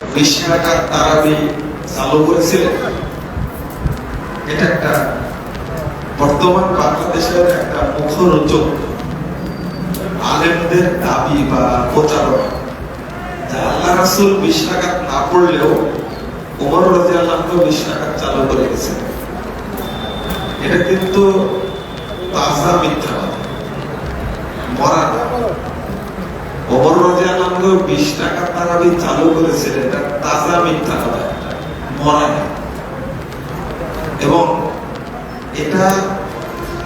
বিশ তারাবি চালু করেছিলেন এটা একটা বর্তমান বাংলাদেশের একটা মুখরোচক আলেমদের দাবি বা প্রচারণা। আল্লাহ রাসুল বিশ না পড়লেও উমর রাজি আল্লাহ বিশ চালু করে গেছে এটা কিন্তু তাজা মিথ্যা কথা মরা না ওমর রাজি বিশ টাকা তারাবি চালু করেছিলেন, এটা তাজা মিথ্যা কথা। মরা এবং এটা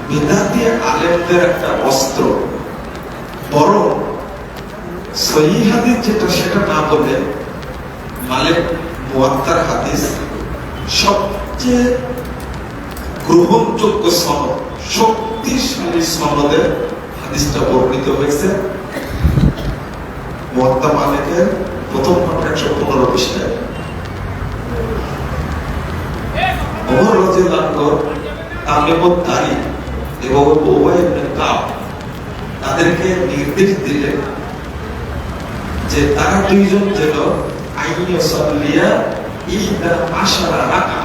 বিদাতি আলেমদের একটা অস্ত্র। বরং সহি হাদিস যেটা, সেটা না বলে মালিক মুয়াত্তার হাদিস সবচেয়ে গ্রহণযোগ্য সনদ, শক্তিশালী সনদে হাদিসটা বর্ণিত হয়েছে। মুয়াত্তা মালিকের প্রথম একশো পনেরো যে তারা দুইজন যেন রাখা।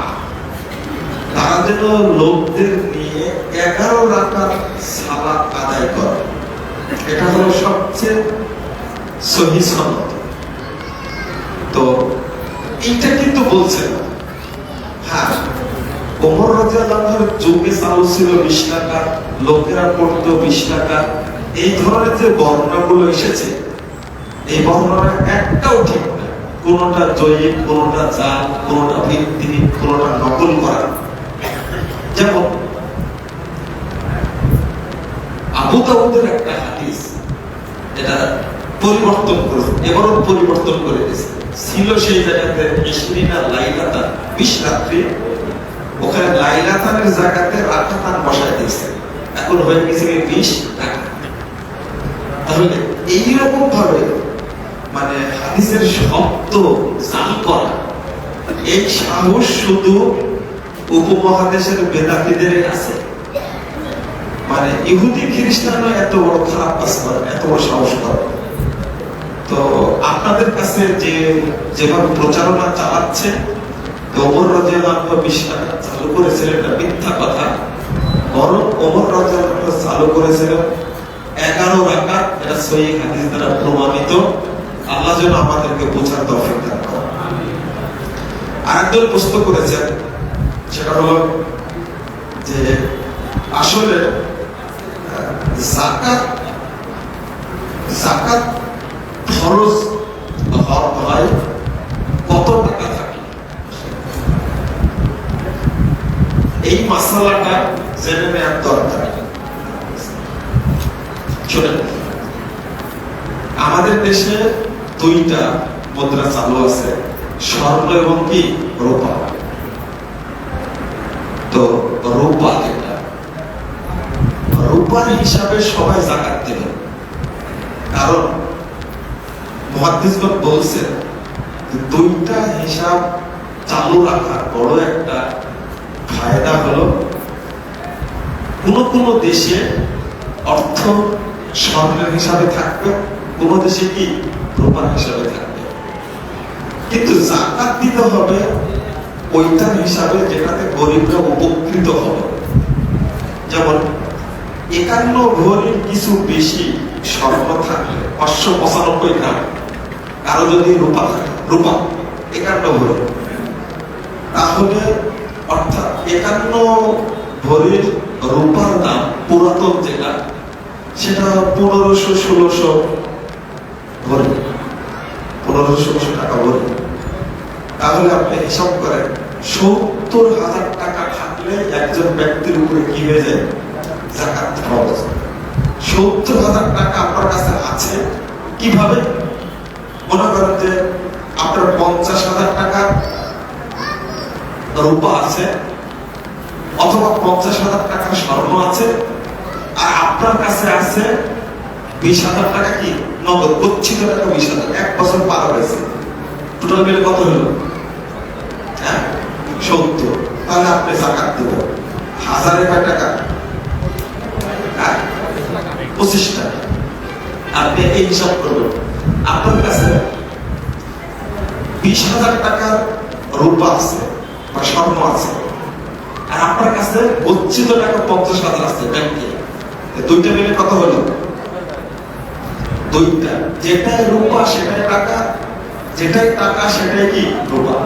তারা যেন লোকদের নিয়ে এগারো রাকাত সালাত আদায় করে। এটা হলো সবচেয়ে সহি তো এইটা কিন্তু বলছে হ্যাঁ ওমর রাজিয়াল্লাহর যুগে চালু ছিল বিশ টাকা, লোকেরা পড়তো বিশ টাকা। এই ধরনের যে বর্ণনাগুলো এসেছে, এই বর্ণনা একটাও ঠিক না। কোনটা জয়ীব, কোনটা জাল কোনটা ভিত্তিহীন কোনটা নকল করা। যেমন, আবু দাউদের একটা হাদিস, এটা পরিবর্তন করে, এবারও পরিবর্তন করে দিয়েছে ছিল সেই জায়গাতে ইসরিনা লাইলাতা বিশ রাত্রি ওখানে লাইলাতানের জায়গাতে রাকাতান বসায় দিয়েছে। এখন হয়ে গেছে বিশ? তাহলে এইরকম ভাবে মানে হাদিসের শব্দ জাল করা, এই সাহস শুধু উপমহাদেশের বেদাতিদের আছে। মানে ইহুদি খ্রিস্টানও এত বড় খারাপ কাজ করে, এত বড় সাহস করে। তো আপনাদের কাছে যে যেভাবে প্রচারণা চালাচ্ছে, ওমর রাজিয়াল্লাহু বিশ টাকা চালু করেছিলেন, এটা মিথ্যা কথা। বরং ওমর রাজিয়াল্লাহু চালু করেছিলেন এগারো রাকাত, এটা সহি হাদিস দ্বারা প্রমাণিত। আল্লাহ যেন আমাদেরকে বোঝার তৌফিক দান আরেকজন প্রশ্ন করেছেন, সেটা হলো যে আসলে জাকাত জাকাত খরচ হয় কত টাকা থাকে? এই জেনে নেওয়ার দরকার। আমাদের দেশে দুইটা মুদ্রা চালু আছে, স্বর্ণ এবং কি? রূপা। তো রূপা যেটা, রূপার হিসাবে সবাই জাকাত দেবে। কারণ মহাদিসগণ বলছেন দুইটা হিসাব চালু রাখার বড় একটা ফায়দা হলো কোন কোন দেশে অর্থ হিসাবে থাকবে, কোন দেশে কি হিসাবে থাকবে। কিন্তু জাকাত দিতে হবে ওইটার হিসাবে যেটাতে গরিবরা উপকৃত হবে। যেমন একান্ন ভরির কিছু বেশি স্বর্ণ থাকলে পাঁচশো পঁচানব্বই গ্রাম কারও যদি রূপা থাকে রূপা একান্ন ভরি। তাহলে অর্থাৎ একান্ন ভরির রূপার দাম পুরাতন যেটা, সেটা পনেরোশো ষোলোশো ভরি। পনেরোশো ষোলোশো টাকা ভরি। তাহলে আপনি হিসাব করেন, সত্তর হাজার টাকা থাকলে একজন ব্যক্তির উপরে কি হয়ে যায়? জাকাত সত্তর হাজার টাকা আপনার কাছে আছে, কীভাবে? মনে করেন যে আপনার পঞ্চাশ হাজার টাকা রূপা আছে, অথবা পঞ্চাশ হাজার টাকার স্বর্ণ আছে, আর আপনার কাছে আছে বিশ হাজার টাকা কি? নগদ, গচ্ছিত টাকা বিশ হাজার, এক বছর পার হয়েছে। টোটাল মিলে কত হলো? হ্যাঁ? সত্তর। তাহলে আপনি জাকাত দেবেন হাজারে কয় টাকা? হ্যাঁ? পঁচিশ টাকা। আপনি এই হিসাব করবেন। আপনার কাছে বিশ হাজার টাকার রূপা আছে বা স্বর্ণ আছে। আর আপনার কাছে গচ্ছিত টাকা পঞ্চাশ হাজার আছে ব্যাংকে। দুইটা মিলে কত হলো? দুইটা। যেটাই রূপা, সেটাই টাকা। যেটাই টাকা, সেটাই কি? রূপা।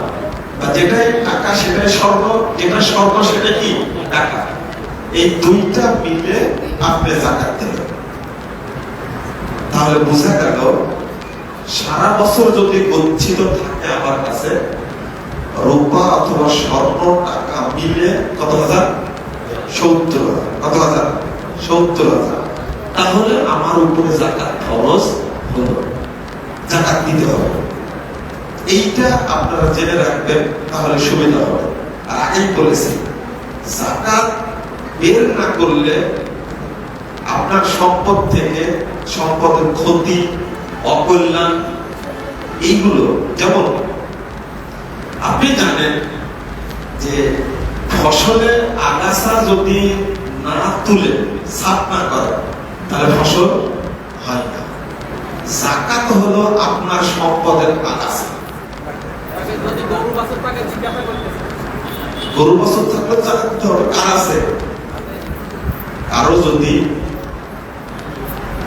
বা যেটাই টাকা, সেটাই স্বর্ণ। যেটা স্বর্ণ, সেটাই কি? টাকা। এই দুইটা মিলে আপনি জাকাত দেবেন তাহলে বোঝা গেল সারা বছর যদি গচ্ছিত থাকে আমার কাছে, রূপা অথবা স্বর্ণ টাকা মিলে কত হাজার? সত্তর কত হাজার? সত্তর হাজার। তাহলে আমার উপরে জাকাত খরচ হলো। জাকাত দিতে হবে। এইটা আপনারা জেনে রাখবেন, তাহলে সুবিধা হবে। আর আগেই বলেছি, জাকাত বের না করলে আপনার সম্পদ থেকে সম্পদের ক্ষতি অকল্যাণ, এইগুলো যেমন আপনি জানেন যে ফসলের আগাছা যদি না তুলে সাফ না করে, তাহলে ফসল হয় না। জাকাত হলো আপনার সম্পদের আগাছা। গরু, বাছুর থাকলে জাকাত আছে? কারও যদি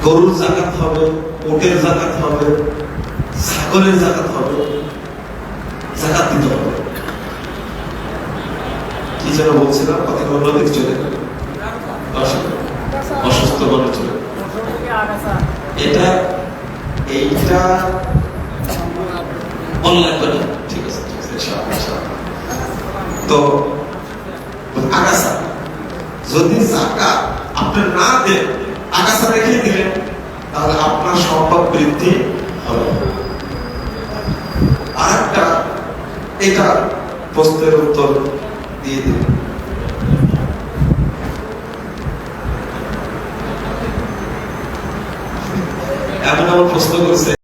গরুর জাকাত হবে ওটের জাকাত হবে, ছাগলের জাকাত হবে, জাকাত দিতে হবে। কি যেন বলছিলাম? কথা অন্যদিকে চলে অসুস্থ বলে চলে এটা, এইটা অনলাইন করে ঠিক আছে। তো, আগাছা, যদি জাকাত আপনি না দেন, আগাছা রেখে দিলেন তাহলে আপনার বৃদ্ধি হবে। আর একটা এটা প্রশ্নের উত্তর দিয়ে দিন এমন আমার প্রশ্ন করছে